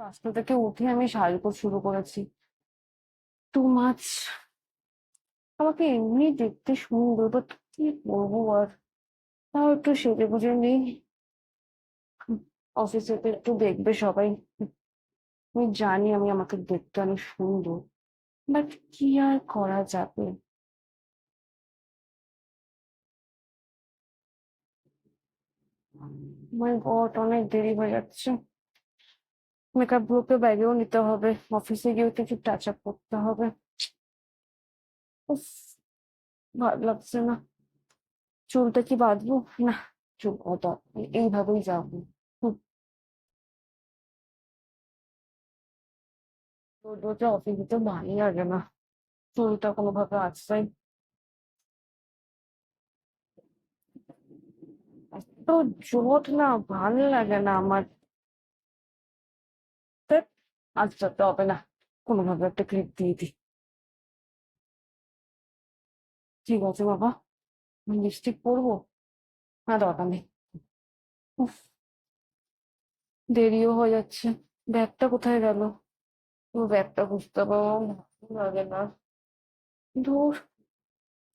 পাঁচটা থেকে উঠে আমি সাজগোজ শুরু করেছি। টু মাচ আমাকে এমনি দেখতে সুন্দর বাট কি করব আর? তাও একটু সেজে গুজে নেই। অফিসে তো একটু দেখবে সবাই। আমি জানি আমি আমাকে দেখতে অনেক সুন্দর বাট কি আর করা যাবে? মাই গড অনেক দেরি হয়ে যাচ্ছে। মেকআপ গুলোকে ব্যাগেও নিতে হবে, অফিসে গিয়েও কিছু টাচ আপ করতে হবে। ভালো লাগছে না। চুলটা কি বাঁধবো? না, চুল কত এইভাবেই যাব। তো ভালোই লাগে না, চুলটা কোনোভাবে এত জোট না, ভালো লাগে না আমার। আজকে হবে না। কোনোভাবে একটা ক্লিপ দিয়ে দিই। ঠিক আছে বাবা লিপস্টিক পরবো? না, দরকার নেই। উফ, দেরিও হয়ে যাচ্ছে। ব্যাগটা কোথায় গেল? ও ব্যাগটা বুঝতে পারব লাগে না। দূর।